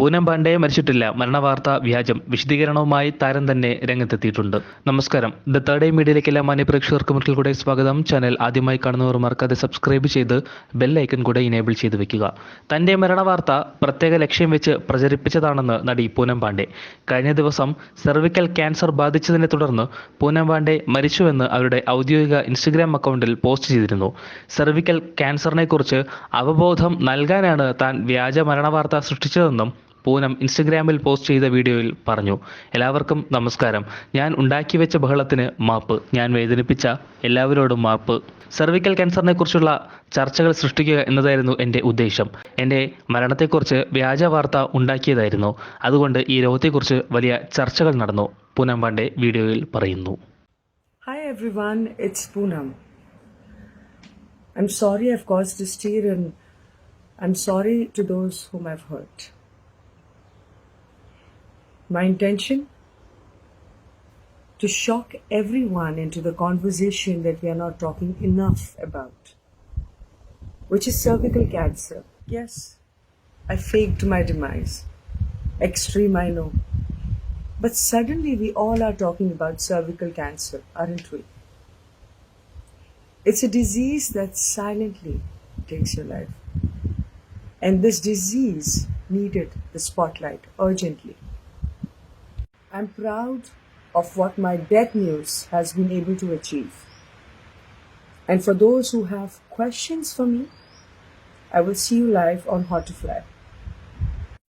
പൂനം പാണ്ഡെ മരിച്ചിട്ടില്ല. മരണവാർത്ത വ്യാജം വിശദീകരണവുമായി താരം തന്നെ രംഗത്തെത്തിയിട്ടുണ്ട്. നമസ്കാരം. ദ തേർഡ് ഐ മീഡിയയിലേക്ക് എല്ലാ മാന്യപ്രേക്ഷകർക്കും ഒരിക്കൽ കൂടെ സ്വാഗതം. ചാനൽ ആദ്യമായി കാണുന്നവർ മറക്കാതെ സബ്സ്ക്രൈബ് ചെയ്ത് ബെൽ ഐക്കൺ കൂടെ ഇനേബിൾ ചെയ്ത് വെക്കുക. തന്റെ മരണവാർത്ത പ്രത്യേക ലക്ഷ്യം വെച്ച് പ്രചരിപ്പിച്ചതാണെന്ന് നടി പൂനം പാണ്ഡെ. കഴിഞ്ഞ ദിവസം സെർവിക്കൽ ക്യാൻസർ ബാധിച്ചതിനെ തുടർന്ന് പൂനം പാണ്ഡെ മരിച്ചുവെന്ന് അവരുടെ ഔദ്യോഗിക ഇൻസ്റ്റഗ്രാം അക്കൗണ്ടിൽ പോസ്റ്റ് ചെയ്തിരുന്നു. സെർവിക്കൽ ക്യാൻസറിനെ കുറിച്ച് അവബോധം നൽകാനാണ് താൻ വ്യാജ മരണവാർത്ത സൃഷ്ടിച്ചതെന്നും പൂനം ഇൻസ്റ്റഗ്രാമിൽ പോസ്റ്റ് ചെയ്ത വീഡിയോയിൽ പറഞ്ഞു എല്ലാവർക്കും നമസ്കാരം. ഞാൻ ഉണ്ടാക്കി വെച്ച ബഹളത്തിന് മാപ്പ്. ഞാൻ വേദനിപ്പിച്ച എല്ലാവരോടും മാപ്പ്. സെർവിക്കൽ ക്യാൻസറിനെ കുറിച്ചുള്ള ചർച്ചകൾ സൃഷ്ടിക്കുക എന്നതായിരുന്നു എന്റെ ഉദ്ദേശം. എന്റെ മരണത്തെക്കുറിച്ച് വ്യാജ വാർത്ത ഉണ്ടാക്കിയതായിരുന്നു. അതുകൊണ്ട് ഈ രോഗത്തെക്കുറിച്ച് വലിയ ചർച്ചകൾ നടന്നു പൂനം പാണ്ഡെ വീഡിയോയിൽ പറയുന്നു. Hi everyone, it's Poonam. I'm sorry I've caused this tear and I'm sorry to those whom I've hurt. My intention? To shock everyone into the conversation that we are not talking enough about, which is cervical cancer. Yes, I faked my demise. Extreme, I know. But suddenly we all are talking about cervical cancer, aren't we? It's a disease that silently takes your life. And this disease needed the spotlight urgently. I'm proud of what my death news has been able to achieve. And for those who have questions for me, I will see you live on Hot to Fly.